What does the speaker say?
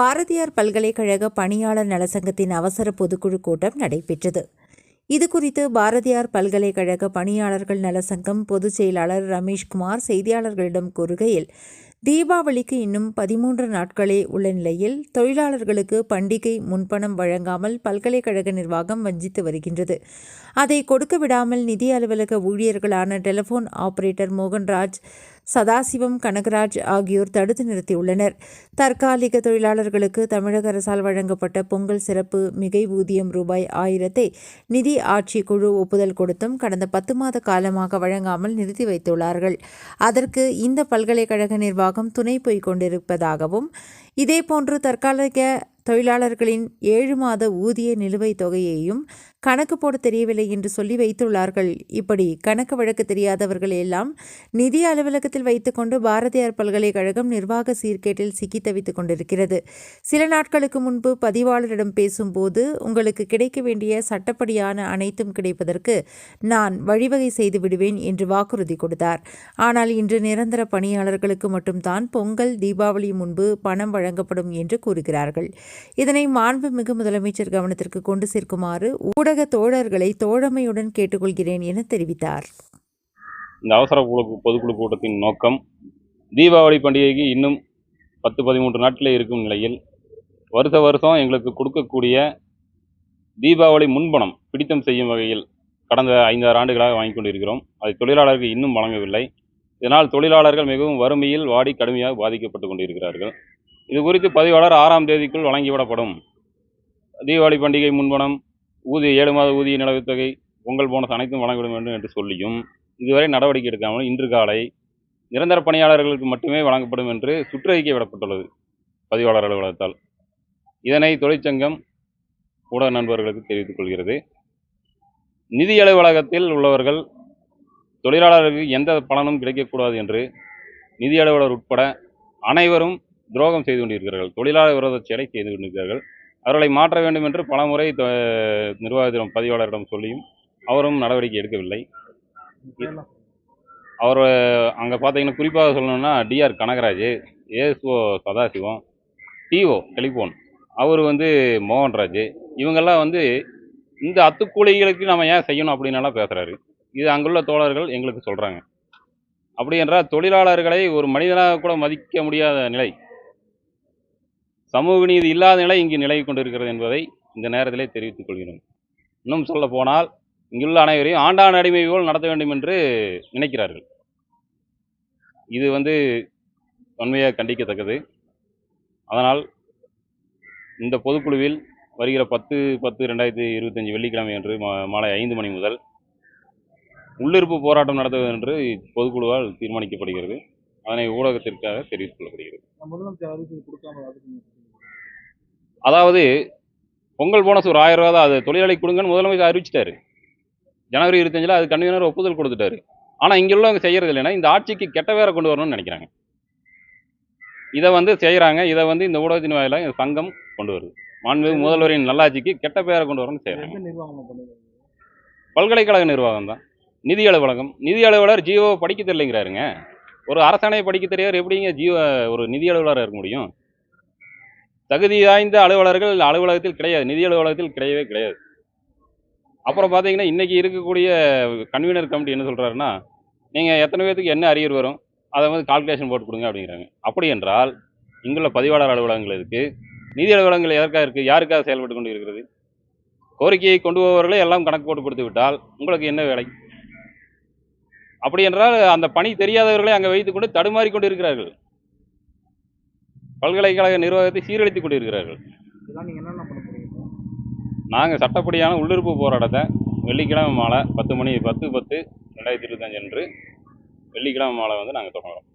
பாரதியார் பல்கலைக்கழக பணியாளர் நலசங்கத்தின் அவசர பொதுக்குழு கூட்டம் நடைபெற்றது. இதுகுறித்து பாரதியார் பல்கலைக்கழக பணியாளர்கள் நலசங்கம் பொதுச் செயலாளர் ரமேஷ்குமார் செய்தியாளர்களிடம் கூறுகையில் தீபாவளிக்கு இன்னும் பதிமூன்று நாட்களே உள்ள நிலையில் தொழிலாளர்களுக்கு பண்டிகை முன்பணம் வழங்காமல் பல்கலைக்கழக நிர்வாகம் வஞ்சித்து வருகின்றது. அதை கொடுக்க விடாமல் நிதி அலுவலக ஊழியர்களான டெலிஃபோன் ஆபரேட்டர் மோகன்ராஜ் சதாசிவம் கனகராஜ் ஆகியோர் தடுத்து நிறுத்தியுள்ளனர். தற்காலிக தொழிலாளர்களுக்கு தமிழக அரசால் வழங்கப்பட்ட பொங்கல் சிறப்பு மிகை ஊதியம் ரூபாய் ஆயிரத்தை நிதி ஆட்சி குழு ஒப்புதல் கொடுத்தும் கடந்த பத்து மாத காலமாக வழங்காமல் நிறுத்தி வைத்துள்ளார்கள். அதற்கு இந்த பல்கலைக்கழக நிர்வாகம் துணை போய்க் கொண்டிருப்பதாகவும் இதேபோன்று தற்காலிக தொழிலாளர்களின் ஏழு மாத ஊதிய நிலுவைத் தொகையையும் கணக்கு போட தெரியவில்லை என்று சொல்லி வைத்துள்ளார்கள். இப்படி கணக்கு வழக்கு தெரியாதவர்கள் எல்லாம் நிதி அலுவலகத்தில் வைத்துக்கொண்டு பாரதியார் பல்கலைக்கழகம் நிர்வாக சீர்கேட்டில் சிக்கி தவித்துக் கொண்டிருக்கிறது. சில நாட்களுக்கு முன்பு பதிவாளரிடம் பேசும்போது உங்களுக்கு கிடைக்க வேண்டிய சட்டப்படியான அனைத்தும் கிடைப்பதற்கு நான் வழிவகை செய்து விடுவேன் என்று வாக்குறுதி கொடுத்தார். ஆனால் இன்று நிரந்தர பணியாளர்களுக்கு மட்டும்தான் பொங்கல் தீபாவளி முன்பு பணம் வழங்கப்படும் என்று கூறுகிறார்கள். இதனை மாண்புமிகு முதலமைச்சர் கவனத்திற்கு கொண்டு சேர்க்குமாறு ஊடக தோழர்களை தோழமையுடன் கேட்டுக்கொள்கிறேன் என தெரிவித்தார். இந்த அவசர குழு பொதுக்குழு கூட்டத்தின் நோக்கம் தீபாவளி பண்டிகைக்கு இன்னும் பத்து பதிமூன்று நாட்களே இருக்கும் நிலையில் வருஷ வருஷம் எங்களுக்கு கொடுக்கக்கூடிய தீபாவளி முன்பணம் பிடித்தம் செய்யும் வகையில் கடந்த ஐந்தாறு ஆண்டுகளாக வாங்கி கொண்டிருக்கிறோம். அதை தொழிலாளருக்கு இன்னும் வழங்கவில்லை. இதனால் தொழிலாளர்கள் மிகவும் வறுமையில் வாடி கடுமையாக பாதிக்கப்பட்டு கொண்டிருக்கிறார்கள். இது குறித்து பதிவாளர் ஆறாம் தேதிக்குள் வழங்கிவிடப்படும். தீபாவளி பண்டிகை முன்பணம் ஊதிய ஏழு மாத ஊதிய நிலவுத் தொகை பொங்கல் போனஸ் அனைத்தும் வழங்கிவிட வேண்டும் என்று சொல்லியும் இதுவரை நடவடிக்கை எடுக்காமல் இன்று காலை நிரந்தர பணியாளர்களுக்கு மட்டுமே வழங்கப்படும் என்று சுற்றறிக்கை விடப்பட்டுள்ளது பதிவாளர் அலுவலகத்தால். இதனை தொழிற்சங்கம் ஊடக நண்பர்களுக்கு தெரிவித்துக் கொள்கிறது. நிதி அலுவலகத்தில் உள்ளவர்கள் தொழிலாளர்களுக்கு எந்த பலனும் கிடைக்கக்கூடாது என்று நிதி அலுவலர் உட்பட அனைவரும் துரோகம் செய்து கொண்டிருக்கிறார்கள். தொழிலாளர் விரோத செயலை செய்து கொண்டிருக்கிறார்கள். அவர்களை மாற்ற வேண்டும் என்று பலமுறை நிர்வாகத்திடம் பதிவாளரிடம் சொல்லியும் அவரும் நடவடிக்கை எடுக்கவில்லை. அவர் அங்கே பார்த்தீங்கன்னா குறிப்பாக சொல்லணும்னா DR Kanagaraj ASO Sadasivam DO telephone அவர் வந்து மோகன்ராஜ். இவங்கெல்லாம் வந்து இந்த அத்துக்கூலிகளுக்கு நம்ம ஏன் செய்யணும் அப்படின்னலாம் பேசுகிறாரு இது அங்குள்ள தோழர்கள் எங்களுக்கு சொல்கிறாங்க அப்படி என்றால் தொழிலாளர்களை ஒரு மனிதனாக கூட மதிக்க முடியாத நிலை. சமூக நீதி இல்லாத நிலை இங்கு நிலவி கொண்டிருக்கிறது என்பதை இந்த நேரத்திலே தெரிவித்துக் கொள்கிறோம். இன்னும் சொல்ல போனால் இங்குள்ள அனைவரையும் ஆண்டான் அடிமை போல் நடத்த வேண்டும் என்று நினைக்கிறார்கள். இது வந்து வன்மையாக கண்டிக்கத்தக்கது. அதனால் இந்த பொதுக்குழுவில் வருகிற பத்து பத்து ரெண்டாயிரத்தி இருபத்தஞ்சி வெள்ளிக்கிழமை அன்று மா- மாலை ஐந்து மணி முதல் உள்ளிருப்பு போராட்டம் நடத்துவது என்று பொதுக்குழுவால் தீர்மானிக்கப்படுகிறது. அதனை ஊடகத்திற்காக தெரிவித்துக் கொள்ளப்படுகிறது. அதாவது பொங்கல் போனஸ் ஒரு ஆயிரம் ரூபா தான். அது தொழிலாளி கொடுங்கன்னு முதலமைச்சர் அறிவிச்சிட்டாரு. ஜனவரி இருபத்தஞ்சில் அது கன்வீனர் ஒப்புதல் கொடுத்துட்டாரு. ஆனால் இங்கே உள்ளவங்க செய்யறது இல்லைன்னா இந்த ஆட்சிக்கு கெட்ட பேரை கொண்டு வரணும்னு நினைக்கிறாங்க. இதை வந்து செய்கிறாங்க இதை வந்து இந்த ஊடகத்தின் வாயிலாக இந்த சங்கம் கொண்டு வருது. மாண்புமிகு முதல்வரின் நல்லாட்சிக்கு கெட்ட பேரை கொண்டு வரணும்னு செய்கிறாங்க பல்கலைக்கழக நிர்வாகம் தான். நிதி அலுவலகம். நிதி அலுவலர் ஜியோ படிக்க தெரியலைங்கிறாருங்க. ஒரு அரசாணையை படிக்க தெரியார் எப்படிங்க ஜியோ ஒரு நிதி அலுவலராக இருக்க முடியும்? தகுதி வாய்ந்த அலுவலர்கள் அலுவலகத்தில் கிடையாது நிதி அலுவலகத்தில் கிடையவே கிடையாது. அப்புறம் பார்த்தீங்கன்னா இன்றைக்கி இருக்கக்கூடிய கன்வீனர் கமிட்டி என்ன சொல்கிறாருன்னா நீங்கள் எத்தனை பேர்த்துக்கு என்ன அரியர் வரும் அதை வந்து கால்குலேஷன் போட்டு கொடுங்க அப்படிங்கிறாங்க. அப்படி என்றால் இங்குள்ள பதிவாளர் அலுவலகங்கள் இருக்குது நிதி அலுவலகங்கள் எதற்காக இருக்குது யாருக்காக செயல்பட்டு கொண்டு இருக்கிறது கோரிக்கையை கொண்டு போபவர்களே எல்லாம் கணக்கு போட்டு கொடுத்து விட்டால் உங்களுக்கு என்ன வேலை? அப்படி என்றால் அந்த பணி தெரியாதவர்களை அங்கே வைத்துக்கொண்டு தடுமாறி கொண்டு இருக்கிறார்கள் பல்கலைக்கழக நிர்வாகத்தை சீரழித்துக் கொண்டு இருக்கிறார்கள் இதெல்லாம் நீங்க என்னென்ன பண்ண போறீங்க? நாங்கள் சட்டப்படியான உள்ளிருப்பு போராட்டத்தை வெள்ளிக்கிழமை மாலை பத்து மணி பத்து பத்து ரெண்டாயிரத்தி இருபத்தஞ்சு அன்று வெள்ளிக்கிழமை மாலை வந்து நாங்கள் தொடங்குறோம்.